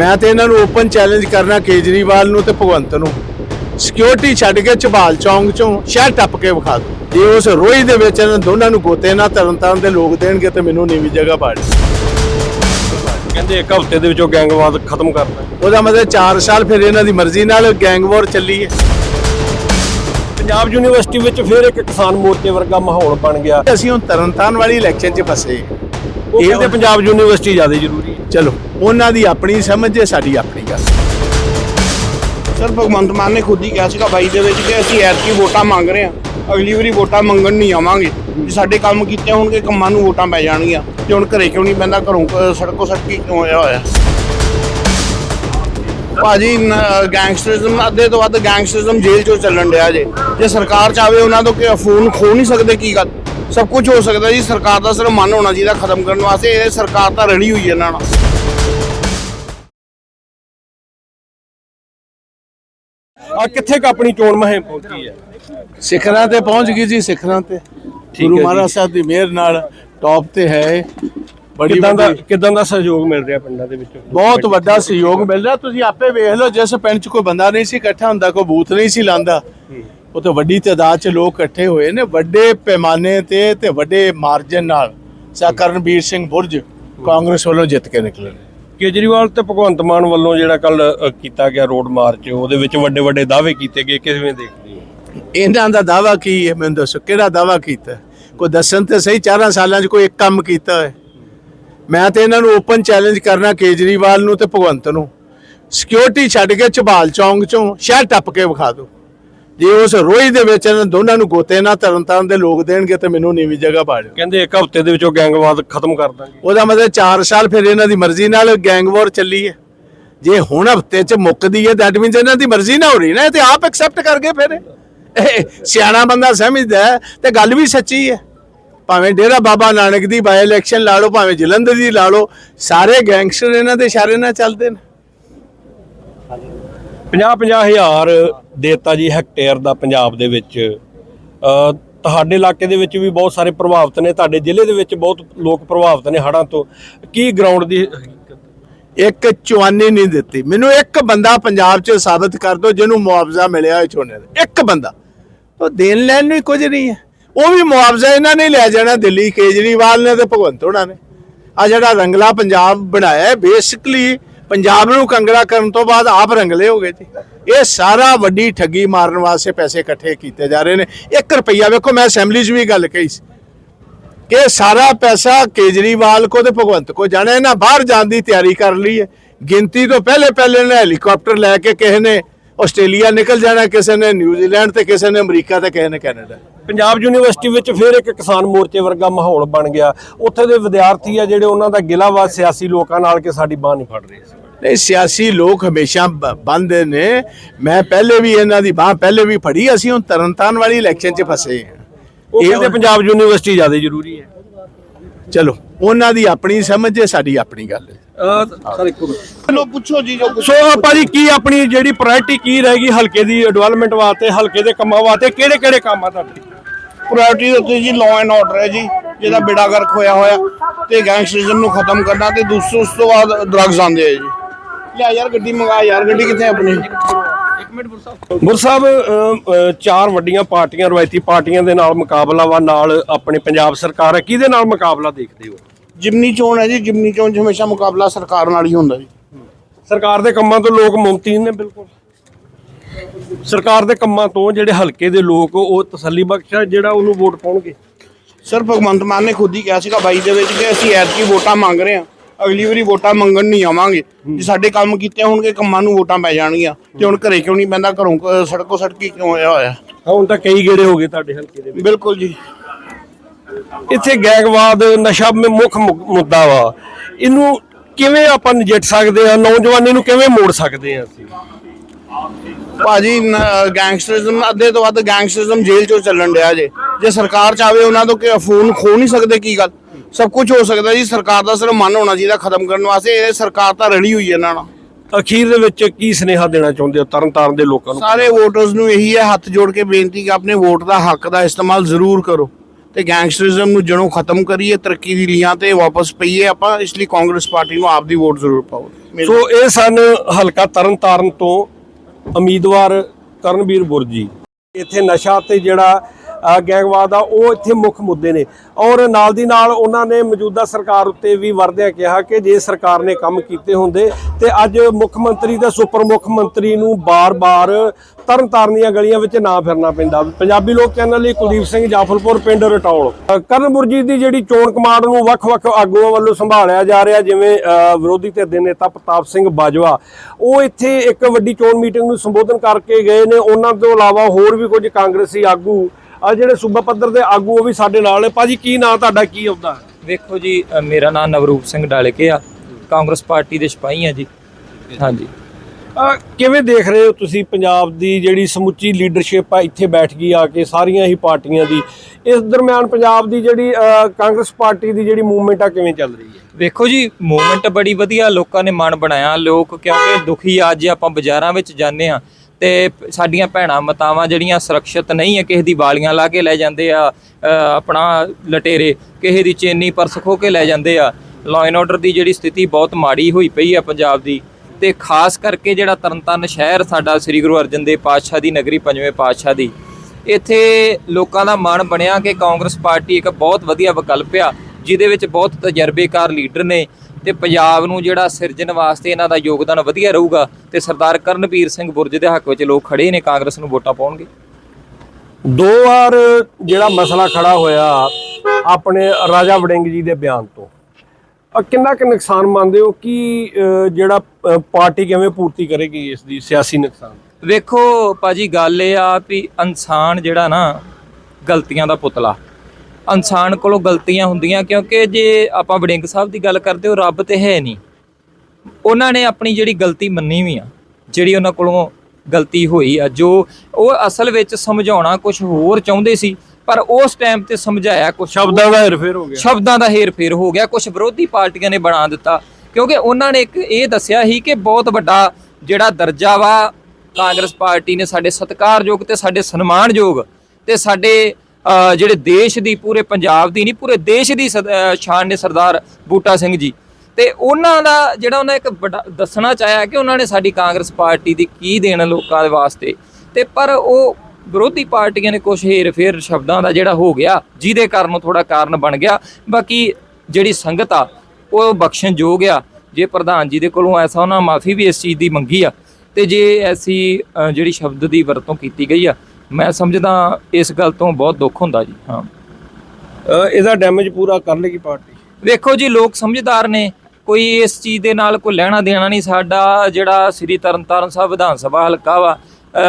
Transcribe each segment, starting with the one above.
ਮੈਂ ਤੇ ਇਹਨਾਂ ਨੂੰ ਓਪਨ ਚੈਲੰਜ ਕਰਨਾ ਕੇਜਰੀਵਾਲ ਨੂੰ ਤੇ ਭਗਵੰਤ ਨੂੰ। ਸਿਕਿਉਰਿਟੀ ਛੱਡ ਕੇ ਝਬਾਲ ਚੌਂਕ ਚੋਂ ਸ਼ਹਿਰ ਟੱਪ ਕੇ ਵਿਖਾ ਦਿਓ ਜੇ ਉਸ ਰੋਈ ਦੇ ਵਿੱਚ ਇਹਨਾਂ ਦੋਨਾਂ ਨੂੰ ਗੋਤੇ ਨਾ ਤਰਨਤਾਰਨ ਦੇ ਲੋਕ ਦੇਣਗੇ ਤੇ ਮੈਨੂੰ ਨੀਵੀਂ ਜਗ੍ਹਾ ਪਾੜੀ ਕਹਿੰਦੇ ਇੱਕ ਹਫ਼ਤੇ ਦੇ ਵਿੱਚੋਂ ਗੈਂਗਵਾਦ ਖਤਮ ਕਰਨਾ ਉਹਦਾ ਮਤਲਬ 4 ਸਾਲ ਫਿਰ ਇਹਨਾਂ ਦੀ ਮਰਜ਼ੀ ਨਾਲ ਗੈਂਗ ਵਾਰ ਚੱਲੀ ਹੈ। ਪੰਜਾਬ ਯੂਨੀਵਰਸਿਟੀ ਵਿੱਚ ਫਿਰ ਇੱਕ ਕਿਸਾਨ ਮੋਰਚੇ ਵਰਗਾ ਮਾਹੌਲ ਬਣ ਗਿਆ। ਅਸੀਂ ਹੁਣ ਤਰਨਤਾਰਨ ਵਾਲੀ ਇਲੈਕਸ਼ਨ 'ਚ ਫਸੇ। ਹਾਂ। ਉਹ ਕਹਿੰਦੇ ਪੰਜਾਬ ਯੂਨੀਵਰਸਿਟੀ ਜ਼ਿਆਦਾ ਜ਼ਰੂਰੀ ਹੈ। ਚਲੋ। ਉਹਨਾਂ ਦੀ ਆਪਣੀ ਸਮਝ ਹੈ, ਸਾਡੀ ਆਪਣੀ ਗੱਲ। ਸਰ, ਭਗਵੰਤ ਮਾਨ ਨੇ ਖੁਦ ਹੀ ਕਿਹਾ ਸੀਗਾ, ਬਾਈ ਦੇ ਵਿੱਚ ਕਿ ਅਸੀਂ ਐਤਕੀ ਵੋਟਾਂ ਮੰਗ ਰਹੇ ਹਾਂ, ਅਗਲੀ ਵਾਰੀ ਵੋਟਾਂ ਮੰਗਣ ਨਹੀਂ ਆਵਾਂਗੇ। ਜੇ ਸਾਡੇ ਕੰਮ ਕੀਤੇ ਹੋਣਗੇ, ਕੰਮਾਂ ਨੂੰ ਵੋਟਾਂ ਪੈ ਜਾਣਗੀਆਂ। ਤੇ ਹੁਣ ਘਰੇ ਕਿਉਂ ਨਹੀਂ ਪੈਂਦਾ, ਘਰੋਂ ਸੜਕੋ ਸੜਕੀ ਕਿਉਂ ਹੋਇਆ ਹੋਇਆ? ਭਾਜੀ ਗੈਂਗਸਟਰਿਜ਼ਮ, ਅੱਧੇ ਤੋਂ ਵੱਧ ਗੈਂਗਸਟਰਿਜ਼ਮ ਜੇਲ੍ਹ ਚੋਂ ਚੱਲਣ ਡਿਆ ਜੇ। ਜੇ ਸਰਕਾਰ ਚਾਵੇ ਉਹਨਾਂ ਤੋਂ ਕਿ ਫੋਨ ਖੋ ਨਹੀਂ ਸਕਦੇ, ਕੀ ਗੱਲ? ਸਭ ਕੁਝ ਹੋ ਸਕਦਾ ਜੀ, ਸਰਕਾਰ ਦਾ ਸਿਰਫ ਮਨ ਹੋਣਾ ਚਾਹੀਦਾ ਖਤਮ ਕਰਨ ਵਾਸਤੇ, ਇਹ ਸਰਕਾਰ ਤਾਂ ਰਲੀ ਹੋਈ ਹੈ ਇਹਨਾਂ ਨਾਲ। ਆ ਕਿੱਥੇ ਕ ਆਪਣੀ ਚੋਣ ਮੁਹਿੰਮ ਪਹੁੰਚੀ ਹੈ? ਸਿਖਰਾਂ ਤੇ ਪਹੁੰਚ ਗਈ ਜੀ ਸਿਖਰਾਂ ਤੇ। ਗੁਰੂ ਮਹਾਰਾਜ। ਸਾਹਿਬ ਦੀ ਮਿਹਰ ਨਾਲ ਟੌਪ ਤੇ ਹੈ ਬੜੀ ਕਿਦਾਂ ਦਾ ਕਿਦਾਂ ਦਾ ਸਹਿਯੋਗ ਮਿਲ ਰਿਹਾ ਪਿੰਡਾਂ ਦੇ ਵਿੱਚ? ਬਹੁਤ ਵੱਡਾ ਸਹਿਯੋਗ ਮਿਲ ਰਿਹਾ। ਤੁਸੀਂ ਆਪੇ ਵੇਖ ਲਓ ਜਿਸ ਪਿੰਡ 'ਚ ਕੋਈ ਬੰਦਾ ਨਹੀਂ ਸੀ ਇਕੱਠਾ ਹੁੰਦਾ ਕੋਈ ਬੂਥ ਨਹੀਂ ਸੀ ਲਾਂਦਾ। ਉੱਥੇ ਵੱਡੀ ਤਾਦਾਦ 'ਚ ਲੋਕ ਇਕੱਠੇ ਹੋਏ ਨੇ ਵੱਡੇ ਪੈਮਾਨੇ ਤੇ ਤੇ ਵੱਡੇ ਮਾਰਜਨ ਨਾਲ। ਸਾ ਕਰਨਵੀਰ ਸਿੰਘ ਬੁਰਜ ਕਾਂਗਰਸ ਵੱਲੋਂ ਜਿੱਤ ਕੇ ਨਿਕਲੇ ਨੇ। ਕੇਜਰੀਵਾਲ ਤੇ ਭਗਵੰਤ ਮਾਨ ਵੱਲੋਂ ਜਿਹੜਾ ਕੱਲ ਕੀਤਾ ਗਿਆ ਰੋਡ ਮਾਰਚ, ਉਹਦੇ ਵਿੱਚ ਵੱਡੇ ਵੱਡੇ ਦਾਅਵੇ ਕੀਤੇ ਗਏ ਕਿਵੇਂ ਦੇਖਦੇ ਹੋ? ਇਹਨਾਂ ਦਾ ਦਾਵਾ ਕੀ ਹੈ? ਮੈਨੂੰ ਦੱਸੋ, ਕਿਹੜਾ ਦਾਵਾ ਕੀਤਾ? ਕੋਈ ਦੱਸਣ ਤੇ ਸਹੀ 4 ਸਾਲਾਂ 'ਚ ਕੋਈ ਇੱਕ ਕੰਮ ਕੀਤਾ ਹੈ ਮੈਂ ਤੇ ਇਹਨਾਂ ਨੂੰ ਓਪਨ ਚੈਲੰਜ ਕਰਨਾ ਕੇਜਰੀਵਾਲ ਨੂੰ ਤੇ ਭਗਵੰਤ ਨੂੰ। ਸਿਕਿਉਰਿਟੀ ਛੱਡ ਕੇ ਝਬਾਲ ਚੌਂਕ ਚੋਂ ਸ਼ਹਿਰ ਟੱਪ ਕੇ ਵਿਖਾ ਦਿਓ। ਜੇ ਉਸ ਰੋਈ ਦੇ ਵਿੱਚ ਇਹਨਾਂ ਦੋਨਾਂ ਨੂੰ ਗੋਤੇ ਨਾ ਤਰਨਤਾਰਨ ਦੇ ਲੋਕ ਦੇਣਗੇ ਤੇ ਮੈਨੂੰ ਨੀਵੀਂ ਜਗ੍ਹਾ ਪਾੜਿਓ ਕਹਿੰਦੇ ਇੱਕ ਹਫ਼ਤੇ ਦੇ ਵਿੱਚੋਂ ਗੈਂਗਵਾਦ ਖਤਮ ਕਰ ਦਾਂਗੇ। ਉਹਦਾ ਮਤਲਬ 4 ਸਾਲ ਫਿਰ ਇਹਨਾਂ ਦੀ ਮਰਜ਼ੀ ਨਾਲ ਗੈਂਗ ਵਾਰ ਚੱਲੀ ਹੈ। ਜੇ ਹੁਣ ਹਫ਼ਤੇ 'ਚ ਮੁੱਕਦੀ ਹੈ ਦੈਟ ਮੀਨਸ ਇਹਨਾਂ ਦੀ ਮਰਜ਼ੀ ਨਾ ਹੋ ਰਹੀ ਨਾ ਇਹ ਤੇ ਆਪ ਐਕਸੈਪਟ ਕਰ ਗਏ ਫਿਰ। ਇਹ ਸਿਆਣਾ ਬੰਦਾ ਸਮਝਦਾ ਤੇ ਗੱਲ ਵੀ ਸੱਚੀ ਹੈ। ਭਾਵੇਂ ਡੇਰਾ ਬਾਬਾ ਨਾਨਕ ਦੀ ਬਾਈ ਇਲੈਕਸ਼ਨ ਲਾ ਲਓ ਭਾਵੇਂ ਜਲੰਧਰ ਦੀ ਲਾ ਲਓ ਸਾਰੇ ਗੈਂਗਸਟਰ ਇਹਨਾਂ ਦੇ ਇਸ਼ਾਰੇ ਨਾਲ ਚੱਲਦੇ ਨੇ। 50 ਹਜ਼ਾਰ ਦੇਤਾ ਜੀ ਹੈਕਟੇਅਰ ਦਾ ਪੰਜਾਬ ਦੇ ਵਿੱਚ। ਤੁਹਾਡੇ ਇਲਾਕੇ ਦੇ ਵਿੱਚ ਵੀ ਬਹੁਤ ਸਾਰੇ ਪ੍ਰਭਾਵਿਤ ਨੇ, ਤੁਹਾਡੇ ਜ਼ਿਲ੍ਹੇ ਦੇ ਵਿੱਚ ਬਹੁਤ ਲੋਕ ਪ੍ਰਭਾਵਿਤ ਨੇ ਹੜ੍ਹਾਂ ਤੋਂ। ਕੀ ਗਰਾਊਂਡ ਦੀ ਇੱਕ ਚਵਾਨੀ ਨਹੀਂ ਦਿੱਤੀ। ਮੈਨੂੰ ਇੱਕ ਬੰਦਾ ਪੰਜਾਬ 'ਚ ਸਾਬਤ ਕਰ ਦਿਓ, ਜਿਹਨੂੰ ਮੁਆਵਜ਼ਾ ਮਿਲਿਆ ਹੈ ਝੋਨੇ ਦਾ। ਇੱਕ ਬੰਦਾ। ਉਹ ਦੇਣ ਲੈਣ ਨੂੰ ਹੀ ਕੁਝ ਨਹੀਂ ਹੈ। ਉਹ ਵੀ ਮੁਆਵਜ਼ਾ ਇਹਨਾਂ ਨੇ ਲੈ ਜਾਣਾ, ਦਿੱਲੀ ਕੇਜਰੀਵਾਲ ਨੇ ਤੇ ਭਗਵੰਤ ਹੋਣਾ ਨੇ। ਆ ਜਿਹੜਾ ਰੰਗਲਾ ਪੰਜਾਬ ਬਣਾਇਆ ਬੇਸਿਕਲੀ ਪੰਜਾਬ ਨੂੰ ਕੰਗੜਾ ਕਰਨ ਤੋਂ ਬਾਅਦ ਆਪ ਰੰਗਲੇ ਹੋ ਗਏ ਜੀ। ਇਹ ਸਾਰਾ ਵੱਡੀ ਠੱਗੀ ਮਾਰਨ ਵਾਸਤੇ ਪੈਸੇ ਇਕੱਠੇ ਕੀਤੇ ਜਾ ਰਹੇ ਨੇ। 1 ਰੁਪਈਆ ਵੇਖੋ, ਮੈਂ ਅਸੈਂਬਲੀ 'ਚ ਵੀ ਗੱਲ ਕਹੀ ਸੀ ਕਿ ਸਾਰਾ ਪੈਸਾ ਕੇਜਰੀਵਾਲ ਕੋ ਤੇ ਭਗਵੰਤ ਕੋ ਜਾਣਾ, ਇਹਨਾਂ ਬਾਹਰ ਜਾਣ ਦੀ ਤਿਆਰੀ ਕਰ ਲਈ ਹੈ। ਗਿਣਤੀ ਤੋਂ ਪਹਿਲੇ ਪਹਿਲੇ ਨੇ ਹੈਲੀਕਾਪਟਰ ਲੈ ਕੇ ਕਿਸੇ ਨੇ ਆਸਟ੍ਰੇਲੀਆ ਨਿਕਲ ਜਾਣਾ, ਕਿਸੇ ਨੇ ਨਿਊਜ਼ੀਲੈਂਡ ਤੇ ਕਿਸੇ ਨੇ ਅਮਰੀਕਾ ਤੇ ਕਿਸੇ ਨੇ ਕੈਨੇਡਾ। ਪੰਜਾਬ ਯੂਨੀਵਰਸਿਟੀ ਵਿੱਚ ਫਿਰ ਇੱਕ ਕਿਸਾਨ ਮੋਰਚੇ ਵਰਗਾ ਮਾਹੌਲ ਬਣ ਗਿਆ। ਉੱਥੇ ਦੇ ਵਿਦਿਆਰਥੀ ਆ ਜਿਹੜੇ ਉਹਨਾਂ ਦਾ ਗਿਲਾਵਾ ਸਿਆਸੀ ਲੋਕਾਂ ਨਾਲ ਕਿ ਸਾਡੀ ਬਾਹ ਨਹੀਂ ਫੜ ਰਹੇ ਇਸ ਨਹੀਂ ਸਿਆਸੀ ਲੋਕ ਹਮੇਸ਼ਾ ਬੰਦ ਨੇ। ਮੈਂ ਪਹਿਲੇ ਵੀ ਇਹਨਾਂ ਦੀ ਬਾਹ ਪਹਿਲੇ ਵੀ ਫੜੀ ਅਸੀਂ ਹੁਣ ਤਰਨਤਾਰਨ ਵਾਲੀ ਇਲੈਕਸ਼ਨ 'ਚ ਫਸੇ ਹਾਂ। ਉਹ ਇਹ ਕਹਿੰਦੇ ਪੰਜਾਬ ਯੂਨੀਵਰਸਿਟੀ ਜ਼ਿਆਦਾ ਜ਼ਰੂਰੀ ਹੈ। ਚਲੋ ਉਹਨਾਂ ਦੀ ਆਪਣੀ ਸਮਝ ਹੈ ਸਾਡੀ ਆਪਣੀ ਗੱਲ ਹੈ। ਸਰ ਇੱਕ ਚਲੋ ਪੁੱਛੋ ਜੀ ਜੋ ਸੋ ਆਪਾਂ ਜੀ ਕੀ ਆਪਣੀ ਜਿਹੜੀ ਪ੍ਰਾਇੋਰਟੀ ਕੀ ਰਹੇਗੀ ਹਲਕੇ ਦੀ ਡਿਵੈਲਪਮੈਂਟ ਵਾਸਤੇ ਹਲਕੇ ਦੇ ਕੰਮਾਂ ਵਾਸਤੇ ਕਿਹੜੇ ਕਿਹੜੇ ਕੰਮ ਆ ਤੁਹਾਡੇ? ਪ੍ਰਾਇੋਰਟੀ ਦੇ ਉੱਤੇ ਜੀ ਲਾਅ ਐਂਡ ਆਰਡਰ ਹੈ ਜੀ ਜਿਹਦਾ ਬੇੜਾ ਗਰਕ ਹੋਇਆ ਹੋਇਆ ਤੇ ਗੈਂਗਸਟਰਿਜ਼ਮ ਨੂੰ ਖਤਮ ਕਰਨਾ ਤੇ ਦੂਸਰੇ ਉਸ ਤੋਂ ਬਾਅਦ ਡਰੱਗਸ ਆਉਂਦੇ ਆ ਜੀ। ਲਿਆ ਯਾਰ ਗੱਡੀ ਮੰਗਾ ਯਾਰ ਗੱਡੀ ਕਿੱਥੇ ਆਪਣੀ? ਗੁਰ ਸਾਹਿਬ ਅ, ਅ, ਚਾਰ ਵੱਡੀਆਂ ਪਾਰਟੀਆਂ ਰਵਾਇਤੀ ਪਾਰਟੀਆਂ ਦੇ ਨਾਲ ਮੁਕਾਬਲਾ ਵਾ ਨਾਲ ਆਪਣੇ ਪੰਜਾਬ ਸਰਕਾਰ ਹੈ। ਕਿਹਦੇ ਨਾਲ ਮੁਕਾਬਲਾ ਦੇਖਦੇ ਹੋ? ਜਿਮਨੀ ਚੋਣ ਹੈ ਜੀ ਜਿਮਨੀ ਚੋਣ 'ਚ ਹਮੇਸ਼ਾ ਮੁਕਾਬਲਾ ਸਰਕਾਰ ਨਾਲ ਹੀ ਹੁੰਦਾ ਜੀ। ਸਰਕਾਰ ਦੇ ਕੰਮਾਂ ਤੋਂ ਲੋਕ ਮੁਮਤੀਨ ਨੇ ਬਿਲਕੁਲ। ਸਰਕਾਰ ਦੇ ਕੰਮਾਂ ਤੋਂ ਜਿਹੜੇ ਹਲਕੇ ਦੇ ਲੋਕ ਉਹ ਤਸੱਲੀ ਬਖਸ਼ ਆ ਜਿਹੜਾ ਉਹਨੂੰ ਵੋਟ ਪਾਉਣਗੇ। ਸਰ ਭਗਵੰਤ ਮਾਨ ਨੇ ਖੁਦ ਹੀ ਕਿਹਾ ਸੀਗਾ ਬਾਈ ਦੇ ਵਿੱਚ ਕਿ ਅਸੀਂ ਐਤਕੀ ਵੋਟਾਂ ਮੰਗ ਰਹੇ ਹਾਂ। ਅਗਲੀ ਵਾਰੀ ਵੋਟਾਂ ਮੰਗਣ ਨਹੀਂ ਆਵਾਂਗੇ। ਜੇ ਸਾਡੇ ਕੰਮ ਕੀਤੇ ਹੋਣਗੇ ਕੰਮਾਂ ਨੂੰ ਵੋਟਾਂ ਪੈ ਜਾਣਗੀਆਂ। ਤੇ ਹੁਣ ਘਰੇ ਕਿਉਂ ਨਹੀਂ ਪੈਂਦਾ? ਘਰੋਂ ਸੜਕੋ ਸੜਕੀ ਕਿਉਂ ਹੋਇਆ? ਹੋਇਆ ਹੁਣ ਤਾਂ ਕਈ ਗੇੜੇ ਹੋ ਗਏ ਤੁਹਾਡੇ ਹਲਕੇ ਦੇ ਵਿੱਚ। ਬਿਲਕੁਲ ਜੀ। ਇੱਥੇ ਗੈਂਗਵਾਦ ਨਸ਼ਾ ਮ- ਮੁੱਖ ਮੁ- ਮੁੱਦਾ ਵਾ। ਇਹਨੂੰ ਕਿਵੇਂ ਆਪਾਂ ਨਜਿੱਠ ਸਕਦੇ ਆ ਨੌਜਵਾਨੀ ਨੂੰ ਕਿਵੇਂ ਮੋੜ ਸਕਦੇ ਆ ਅਸੀਂ? ਭਾਜੀ ਗੈਂਗਸਟਰਿਜ਼ਮ ਅੱਧੇ ਤੋਂ ਵੱਧ ਗੈਂਗਸਟਰਿਜ਼ਮ ਜੇਲ੍ਹ ਚੋਂ ਚੱਲਣ ਡਿਆ ਜੇ। ਜੇ ਸਰਕਾਰ ਚਾਵੇ ਉਹਨਾਂ ਤੋਂ ਕਿ ਫੋਨ ਖੋ ਨਹੀਂ ਸਕਦੇ ਕੀ ਗੱਲ? ਸਭ ਕੁਝ ਹੋ ਸਕਦਾ ਜੀ ਸਰਕਾਰ ਦਾ ਸਿਰਫ ਮਨ ਹੋਣਾ ਚਾਹੀਦਾ ਖਤਮ ਕਰਨ ਵਾਸਤੇ ਇਹ ਸਰਕਾਰ ਤਾਂ ਰਲੀ ਹੋਈ ਹੈ ਇਹਨਾਂ ਨਾਲ। ਅਖੀਰ ਦੇ ਵਿੱਚ ਕੀ ਸੁਨੇਹਾ ਦੇਣਾ ਚਾਹੁੰਦੇ ਹੋ ਤਰਨਤਾਰਨ ਦੇ ਲੋਕਾਂ ਨੂੰ? ਸਾਰੇ ਵੋਟਰਸ ਨੂੰ ਇਹੀ ਹੈ ਹੱਥ ਜੋੜ ਕੇ ਬੇਨਤੀ ਕਿ ਆਪਣੇ ਵੋਟ ਦਾ ਹੱਕ ਦਾ ਇਸਤੇਮਾਲ ਜ਼ਰੂਰ ਕਰੋ। ਤੇ ਗੈਂਗਸਟਰਿਜ਼ਮ ਨੂੰ ਜੜੋਂ ਖਤਮ ਕਰੀਏ ਤਰੱਕੀ ਦੀ ਲੀਹਾਂ ਤੇ ਵਾਪਸ ਪਈਏ ਆਪਾਂ ਇਸ ਲਈ ਕਾਂਗਰਸ ਪਾਰਟੀ ਨੂੰ ਆਪ ਦੀ ਵੋਟ ਜ਼ਰੂਰ ਪਾਓ। ਸੋ ਇਹ ਸਨ ਹਲਕਾ ਤਰਨਤਾਰਨ ਤੋਂ ਉਮੀਦਵਾਰ ਕਰਨਵੀਰ ਬੁਰਜੀ। ਇੱਥੇ ਨਸ਼ਾ ਤੇ ਜਿਹੜਾ ਗੈਂਗਵਾਦ ਆ ਉਹ ਇੱਥੇ ਮੁੱਖ ਮੁੱਦੇ ਨੇ। ਔਰ ਨਾਲ ਦੀ ਨਾਲ ਉਹਨਾਂ ਨੇ ਮੌਜੂਦਾ ਸਰਕਾਰ ਉੱਤੇ ਵੀ ਵਰਦਿਆਂ ਕਿਹਾ ਕਿ ਜੇ ਸਰਕਾਰ ਨੇ ਕੰਮ ਕੀਤੇ ਹੁੰਦੇ ਤੇ ਅੱਜ ਮੁੱਖ ਮੰਤਰੀ ਤੇ ਸੁਪਰ ਮੁੱਖ ਮੰਤਰੀ ਨੂੰ ਬਾਰ-ਬਾਰ ਤਰਨਤਾਰਨ ਦੀਆਂ ਗਲੀਆਂ ਵਿੱਚ ਨਾ ਫਿਰਨਾ ਪੈਂਦਾ। ਪੰਜਾਬੀ ਲੋਕ ਚੈਨਲ ਲਈ ਕੁਲਦੀਪ ਸਿੰਘ ਜਾਫਲਪੁਰ ਪਿੰਡ ਰਟੌਲ। ਅ, ਕਰਨ ਬੁਰਜੀ ਦੀ ਜਿਹੜੀ ਚੋਣ ਕਮਾਂਡ ਨੂੰ ਵੱਖ-ਵੱਖ ਆਗੂਆਂ ਵੱਲੋਂ ਸੰਭਾਲਿਆ ਜਾ ਰਿਹਾ ਜਿਵੇਂ ਵਿਰੋਧੀ ਧਿਰ ਦੇ ਨੇਤਾ ਪ੍ਰਤਾਪ ਸਿੰਘ ਬਾਜਵਾ। ਉਹ ਇੱਥੇ ਇੱਕ ਵੱਡੀ ਚੋਣ ਮੀਟਿੰਗ ਨੂੰ ਸੰਬੋਧਨ ਕਰਕੇ ਗਏ ਨੇ। ਉਹਨਾਂ ਤੋਂ ਇਲਾਵਾ ਹੋਰ ਵੀ ਕੁਝ ਕਾਂਗਰਸੀ ਆਗੂ ਆ ਜਿਹੜੇ ਸੂਬਾ ਪੱਧਰ ਦੇ ਆਗੂ ਉਹ ਵੀ ਸਾਡੇ ਨਾਲ ਨੇ। ਭਾਜੀ ਕੀ ਨਾਂ ਤੁਹਾਡਾ? ਕੀ ਆਉਂਦਾ? ਵੇਖੋ ਜੀ ਅ, ਮੇਰਾ ਨਾਮ ਨਵਰੂਪ ਸਿੰਘ ਡਾਲਕੇ ਆ। ਕਾਂਗਰਸ ਪਾਰਟੀ ਦੇ ਸਿਪਾਹੀ ਆ ਜੀ। ਹਾਂਜੀ। ਅ, ਕਿਵੇਂ ਦੇਖ ਰਹੇ ਹੋ ਤੁਸੀਂ ਪੰਜਾਬ ਦੀ ਜਿਹੜੀ ਸਮੁੱਚੀ ਲੀਡਰਸ਼ਿਪ ਆ ਇੱਥੇ ਬੈਠ ਗਈ ਆ ਕੇ ਸਾਰੀਆਂ ਹੀ ਪਾਰਟੀਆਂ ਦੀ? ਇਸ ਦਰਮਿਆਨ ਪੰਜਾਬ ਦੀ ਜਿਹੜੀ ਕਾਂਗਰਸ ਪਾਰਟੀ ਦੀ ਜਿਹੜੀ ਮੂਵਮੈਂਟ ਆ ਕਿਵੇਂ ਚੱਲ ਰਹੀ ਹੈ? ਵੇਖੋ ਜੀ ਮੂਵਮੈਂਟ ਬੜੀ ਵਧੀਆ ਲੋਕਾਂ ਨੇ ਮਨ ਬਣਾਇਆ। ਲੋਕ ਕਿਉਂਕਿ ਦੁਖੀ ਆ, ਅੱਜ ਆਪਾਂ ਬਾਜ਼ਾਰਾਂ ਵਿੱਚ ਜਾਂਦੇ ਆ ਤੇ ਸਾਡੀਆਂ ਭੈਣਾਂ ਮਤਾਵਾਂ ਜਿਹੜੀਆਂ ਸੁਰੱਖਿਅਤ ਨਹੀਂ ਹੈ ਕਿਸੇ ਦੀ ਵਾਲੀਆਂ ਲਾ ਕੇ ਲੈ ਜਾਂਦੇ ਆ ਆਪਣਾ ਲਟੇਰੇ, ਕਿਸੇ ਦੀ ਚੇਨੀ ਪਰਸ ਖੋ ਕੇ ਲੈ ਜਾਂਦੇ ਆ। ਲਾਅ ਐਂਡ ਆਰਡਰ ਦੀ ਜਿਹੜੀ ਸਥਿਤੀ ਬਹੁਤ ਮਾੜੀ ਹੋਈ ਪਈ ਆ ਪੰਜਾਬ ਦੀ ਤੇ ਖਾਸ ਕਰਕੇ ਜਿਹੜਾ ਤਰਨਤਾਰਨ ਸ਼ਹਿਰ ਸਾਡਾ ਸ੍ਰੀ ਗੁਰੂ ਅਰਜਨ ਦੇਵ ਪਾਤਸ਼ਾਹ ਦੀ ਨਗਰੀ ਪੰਜਵੇਂ ਪਾਤਸ਼ਾਹ ਦੀ, ਇੱਥੇ ਲੋਕਾਂ ਦਾ ਮਨ ਬਣਿਆ ਕਿ ਕਾਂਗਰਸ ਪਾਰਟੀ ਇੱਕ ਬਹੁਤ ਵਧੀਆ ਵਿਕਲਪ ਆ, ਜਿਹਦੇ ਵਿੱਚ ਬਹੁਤ ਤਜਰਬੇਕਾਰ ਲੀਡਰ ਨੇ ਤੇ ਪੰਜਾਬ ਨੂੰ ਜਿਹੜਾ ਸਿਰਜਣ ਵਾਸਤੇ ਇਹਨਾਂ ਦਾ ਯੋਗਦਾਨ ਵਧੀਆ ਰਹੂਗਾ ਤੇ ਸਰਦਾਰ ਕਰਨਵੀਰ ਸਿੰਘ ਬੁਰਜ ਦੇ ਹੱਕ ਵਿੱਚ ਲੋਕ ਖੜੇ ਨੇ ਕਾਂਗਰਸ ਨੂੰ ਵੋਟਾਂ ਪਾਉਣਗੇ। ਦੋ ਵਾਰ ਜਿਹੜਾ ਮਸਲਾ ਖੜਾ ਹੋਇਆ ਆਪਣੇ ਰਾਜਾ ਵੜਿੰਗ ਜੀ ਦੇ ਬਿਆਨ ਤੋਂ। ਕਿੰਨਾ ਕੁ ਨੁਕਸਾਨ ਮੰਨਦੇ ਹੋ ਕਿ ਜਿਹੜਾ ਪਾਰਟੀ ਕਿਵੇਂ ਪੂਰਤੀ ਕਰੇਗੀ ਇਸ ਦੀ ਸਿਆਸੀ ਨੁਕਸਾਨ? ਵੇਖੋ ਭਾਜੀ ਗੱਲ ਇਹ ਆ ਵੀ ਇਨਸਾਨ ਜਿਹੜਾ ਨਾ ਗਲਤੀਆਂ ਦਾ ਪੁਤਲਾ। ਇਨਸਾਨ ਕੋਲੋਂ ਗਲਤੀਆਂ ਹੁੰਦੀਆਂ ਕਿਉਂਕਿ ਜੇ ਆਪਾਂ ਵੜਿੰਗ ਸਾਹਿਬ ਦੀ ਗੱਲ ਕਰਦੇ ਹੋ ਰੱਬ ਤੇ ਹੈ ਨਹੀਂ। ਉਹਨਾਂ ਨੇ ਆਪਣੀ ਜਿਹੜੀ ਗਲਤੀ ਮੰਨੀ ਵੀ ਆ ਜਿਹੜੀ ਉਹਨਾਂ ਕੋਲੋਂ ਗਲਤੀ ਹੋਈ ਆ ਜੋ ਉਹ ਅਸਲ ਵਿੱਚ ਸਮਝਾਉਣਾ ਕੁਝ ਹੋਰ ਚਾਹੁੰਦੇ ਸੀ ਪਰ ਉਸ ਟਾਈਮ ਤੇ ਸਮਝਾਇਆ ਕੁਝ ਸ਼ਬਦਾਂ ਦਾ ਹੇਰਫੇਰ ਹੋ ਗਿਆ। ਸ਼ਬਦਾਂ ਦਾ ਹੇਰ-ਫੇਰ ਹੋ ਗਿਆ ਕੁਝ ਵਿਰੋਧੀ ਪਾਰਟੀਆਂ ਨੇ ਬਣਾ ਦਿੱਤਾ ਕਿਉਂਕਿ ਉਹਨਾਂ ਨੇ ਇੱਕ ਇਹ ਦੱਸਿਆ ਸੀ ਕਿ ਬਹੁਤ ਵੱਡਾ ਜਿਹੜਾ ਦਰਜਾ ਵਾ ਕਾਂਗਰਸ ਪਾਰਟੀ ਨੇ ਸਾਡੇ ਸਤਿਕਾਰਯੋਗ ਤੇ ਸਾਡੇ ਸਨਮਾਨਯੋਗ ਤੇ ਸਾਡੇ ਜਿਹੜੇ ਦੇਸ਼ ਦੀ ਪੂਰੇ ਪੰਜਾਬ ਦੀ ਨਹੀਂ, ਪੂਰੇ ਦੇਸ਼ ਦੀ ਸ਼ਾਨ ਨੇ ਸਰਦਾਰ ਬੂਟਾ ਸਿੰਘ ਜੀ। ਤੇ ਉਹਨਾਂ ਦਾ ਜਿਹੜਾ ਉਹਨਾਂ ਇੱਕ ਵੱਡਾ ਦੱਸਣਾ ਚਾਹਿਆ ਕਿ ਉਹਨਾਂ ਨੇ ਸਾਡੀ ਕਾਂਗਰਸ ਪਾਰਟੀ ਦੀ ਕੀ ਦੇਣ ਲੋਕਾਂ ਦੇ ਵਾਸਤੇ। ਤੇ ਪਰ ਉਹ ਵਿਰੋਧੀ ਪਾਰਟੀਆਂ ਨੇ ਕੁਝ ਹੇਰ ਫੇਰ ਸ਼ਬਦਾਂ ਦਾ ਜਿਹੜਾ ਹੋ ਗਿਆ, ਜਿਹਦੇ ਕਾਰਨ ਉਹ ਥੋੜਾ ਕਾਰਨ ਬਣ ਗਿਆ। ਬਾਕੀ ਜਿਹੜੀ ਸੰਗਤ ਆ, ਉਹ ਬਖਸ਼ਣਯੋਗ ਆ। ਜੇ ਪ੍ਰਧਾਨ ਜੀ ਦੇ ਕੋਲੋਂ ਐਸਾ ਉਹਨਾਂ ਮਾਫੀ ਵੀ ਇਸ ਚੀਜ਼ ਦੀ ਮੰਗੀ ਆ, ਤੇ ਜੇ ਐਸੀ ਜਿਹੜੀ ਸ਼ਬਦ ਦੀ ਵਰਤੋਂ ਕੀਤੀ ਗਈ ਆ ਮੈਂ ਸਮਝਦਾ ਇਸ ਗੱਲ ਤੋਂ ਬਹੁਤ ਦੁੱਖ ਹੁੰਦਾ ਜੀ ਹਾਂ। ਇਹਦਾ ਡੈਮੇਜ ਪੂਰਾ ਕਰ ਲੇਗੀ ਪਾਰਟੀ? ਵੇਖੋ ਜੀ ਲੋਕ ਸਮਝਦਾਰ ਨੇ ਕੋਈ ਇਸ ਚੀਜ਼ ਦੇ ਨਾਲ ਕੋਈ ਲੈਣਾ ਦੇਣਾ ਨਹੀਂ ਸਾਡਾ ਜਿਹੜਾ ਸ੍ਰੀ ਤਰਨਤਾਰਨ ਸਾਹਿਬ ਵਿਧਾਨ ਸਭਾ ਹਲਕਾ ਵਾ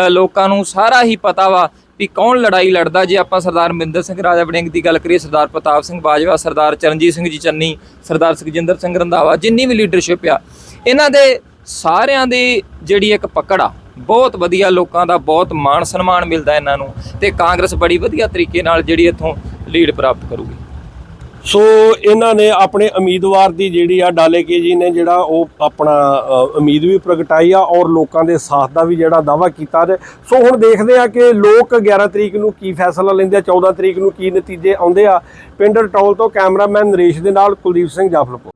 ਲੋਕਾਂ ਨੂੰ ਸਾਰਾ ਹੀ ਪਤਾ ਵਾ ਵੀ ਕੌਣ ਲੜਾਈ ਲੜਦਾ ਜੇ ਆਪਾਂ ਸਰਦਾਰ ਮਿੰਦਰ ਸਿੰਘ ਰਾਜਾ ਵੜਿੰਗ ਦੀ ਗੱਲ ਕਰੀਏ ਸਰਦਾਰ ਪ੍ਰਤਾਪ ਸਿੰਘ ਬਾਜਵਾ ਸਰਦਾਰ ਚਰਨਜੀਤ ਸਿੰਘ ਜੀ ਚੰਨੀ ਸਰਦਾਰ ਸੁਖਜਿੰਦਰ ਸਿੰਘ ਰੰਧਾਵਾ ਜਿੰਨੀ ਵੀ ਲੀਡਰਸ਼ਿਪ ਆ ਇਹਨਾਂ ਦੇ ਸਾਰਿਆਂ ਦੀ ਜਿਹੜੀ ਇੱਕ ਪਕੜ ਆ ਬਹੁਤ ਵਧੀਆ ਲੋਕਾਂ ਦਾ ਬਹੁਤ ਮਾਣ ਸਨਮਾਨ ਮਿਲਦਾ ਇਹਨਾਂ ਨੂੰ ਤੇ ਕਾਂਗਰਸ ਬੜੀ ਵਧੀਆ ਤਰੀਕੇ ਨਾਲ ਜਿਹੜੀ ਇੱਥੋਂ ਲੀਡ ਪ੍ਰਾਪਤ ਕਰੂਗੀ। ਸੋ ਇਹਨਾਂ ਨੇ ਆਪਣੇ ਉਮੀਦਵਾਰ ਦੀ ਜਿਹੜੀ ਆ ਡਾਲੇਕੇ ਜੀ ਨੇ ਜਿਹੜਾ ਉਹ ਆਪਣਾ ਉਮੀਦ ਵੀ ਪ੍ਰਗਟਾਈ ਆ ਔਰ ਲੋਕਾਂ ਦੇ ਸਾਥ ਦਾ ਵੀ ਜਿਹੜਾ ਦਾਵਾ ਕੀਤਾ ਤੇ ਸੋ ਹੁਣ ਦੇਖਦੇ ਆ ਕਿ ਲੋਕ 11 ਤਰੀਕ ਨੂੰ ਕੀ ਫੈਸਲਾ ਲੈਂਦੇ ਆ 14 ਤਰੀਕ ਨੂੰ ਕੀ ਨਤੀਜੇ ਆਉਂਦੇ ਆ। ਪਿੰਡ ਰਟੌਲ ਤੋਂ ਕੈਮਰਾਮੈਨ ਨਰੇਸ਼ ਦੇ ਨਾਲ ਕੁਲਦੀਪ ਸਿੰਘ ਜਾਫਲਪੁਰ